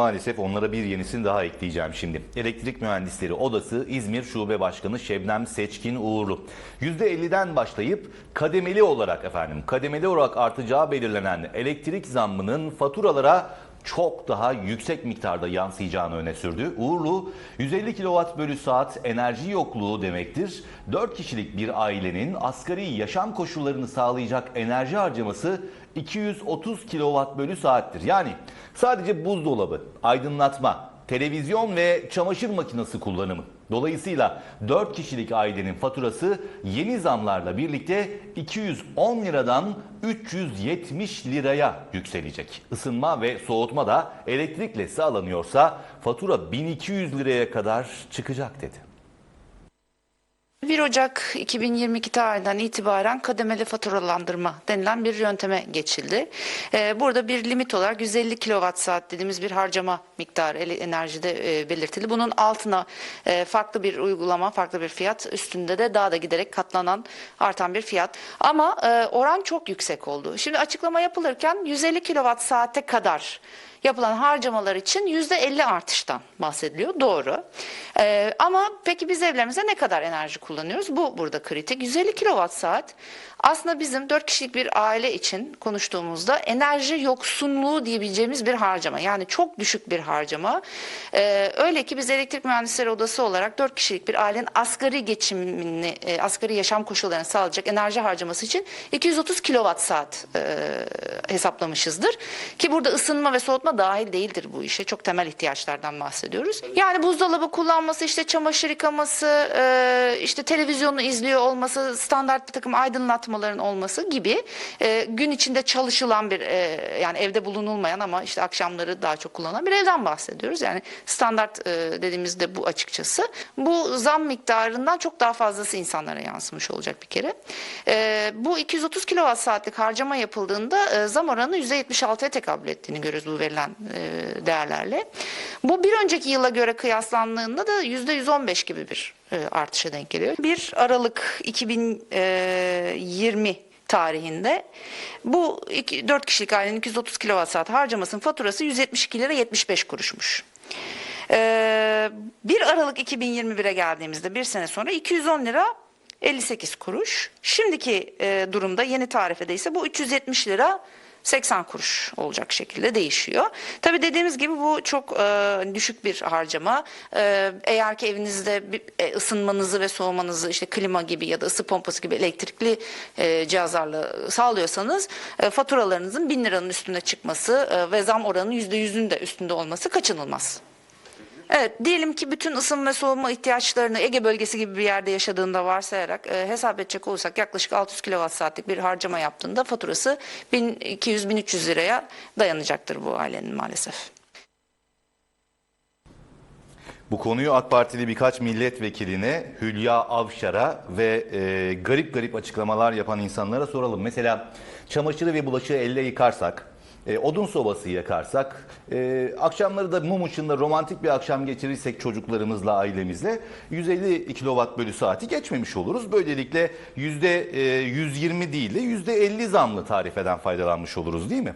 Maalesef onlara bir yenisini daha ekleyeceğim şimdi. Elektrik Mühendisleri Odası İzmir Şube Başkanı Şebnem Seçkin Uğurlu. %50'den başlayıp kademeli olarak efendim kademeli olarak artacağı belirlenen elektrik zammının faturalara çok daha yüksek miktarda yansıyacağını öne sürdü. Uğurlu 150 kW bölü saat enerji yokluğu demektir. 4 kişilik bir ailenin asgari yaşam koşullarını sağlayacak enerji harcaması 230 kW bölü saattir. Yani sadece buzdolabı, aydınlatma, televizyon ve çamaşır makinesi kullanımı. Dolayısıyla 4 kişilik ailenin faturası yeni zamlarla birlikte 210 liradan 370 liraya yükselecek. Isınma ve soğutma da elektrikle sağlanıyorsa fatura 1200 liraya kadar çıkacak dedi. 1 Ocak 2022 tarihinden itibaren kademeli faturalandırma denilen bir yönteme geçildi. Ee, Burada bir limit olarak 150 kilowatt saat dediğimiz bir harcama miktarı enerjide e, belirtildi. Bunun altına e, farklı bir uygulama, farklı bir fiyat, üstünde de daha da giderek katlanan, artan bir fiyat. Ama e, oran çok yüksek oldu. Şimdi açıklama yapılırken 150 kilowatt saate kadar yapılan harcamalar için %50 artıştan bahsediliyor. Doğru. Ee, ama peki biz evlerimizde ne kadar enerji kullanıyoruz? Bu burada kritik. 150 kilowatt saat aslında bizim 4 kişilik bir aile için konuştuğumuzda enerji yoksunluğu diyebileceğimiz bir harcama. Yani çok düşük bir harcama. Ee, öyle ki biz elektrik mühendisleri odası olarak 4 kişilik bir ailenin asgari geçimini, e, asgari yaşam koşullarını sağlayacak enerji harcaması için 230 kilowatt saat e, hesaplamışızdır. Ki burada ısınma ve soğutma dahil değildir bu işe. Çok temel ihtiyaçlardan bahsediyoruz. Yani buzdolabı kullanması, işte çamaşır yıkaması, e, işte televizyonu izliyor olması, standart bir takım aydınlatmaların olması gibi e, gün içinde çalışılan bir e, yani evde bulunulmayan ama işte akşamları daha çok kullanılan bir evden bahsediyoruz. Yani standart dediğimizde bu açıkçası. Bu zam miktarından çok daha fazlası insanlara yansımış olacak bir kere. Bu 230 kilowatt saatlik harcama yapıldığında zam oranı %76'ya tekabül ettiğini görüyoruz bu verilen e, değerlerle. Bu bir önceki yıla göre kıyaslandığında da %115 gibi bir e, artışa denk geliyor. 1 Aralık 2020 tarihinde bu 4 kişilik ailenin 230 kilowatt saat harcamasının faturası 172 lira 75 kuruşmuş. Ee, 1 Aralık 2021'e geldiğimizde bir sene sonra 210 lira 58 kuruş. Şimdiki e, durumda yeni tarifede ise bu 370 lira 80 kuruş olacak şekilde değişiyor. Tabii dediğimiz gibi bu çok e, düşük bir harcama. E, eğer ki evinizde bir, e, ısınmanızı ve soğumanızı işte klima gibi ya da ısı pompası gibi elektrikli e, cihazlarla sağlıyorsanız e, faturalarınızın 1000 liranın üstünde çıkması e, ve zam oranının %100'ün de üstünde olması kaçınılmaz. Evet, diyelim ki bütün ısınma ve soğuma ihtiyaçlarını Ege bölgesi gibi bir yerde yaşadığında varsayarak e, hesap edecek olursak yaklaşık 600 kilowatt saatlik bir harcama yaptığında faturası 1200-1300 liraya dayanacaktır bu ailenin maalesef. Bu konuyu AK Partili birkaç milletvekiline, Hülya Avşar'a ve e, garip garip açıklamalar yapan insanlara soralım. Mesela çamaşırı ve bulaşığı elle yıkarsak, e, odun sobası yakarsak, e, akşamları da mum ışığında romantik bir akşam geçirirsek çocuklarımızla, ailemizle 150 kilowatt bölü saati geçmemiş oluruz. Böylelikle yüzde e, %120 değil de %50 zamlı tarifeden faydalanmış oluruz değil mi?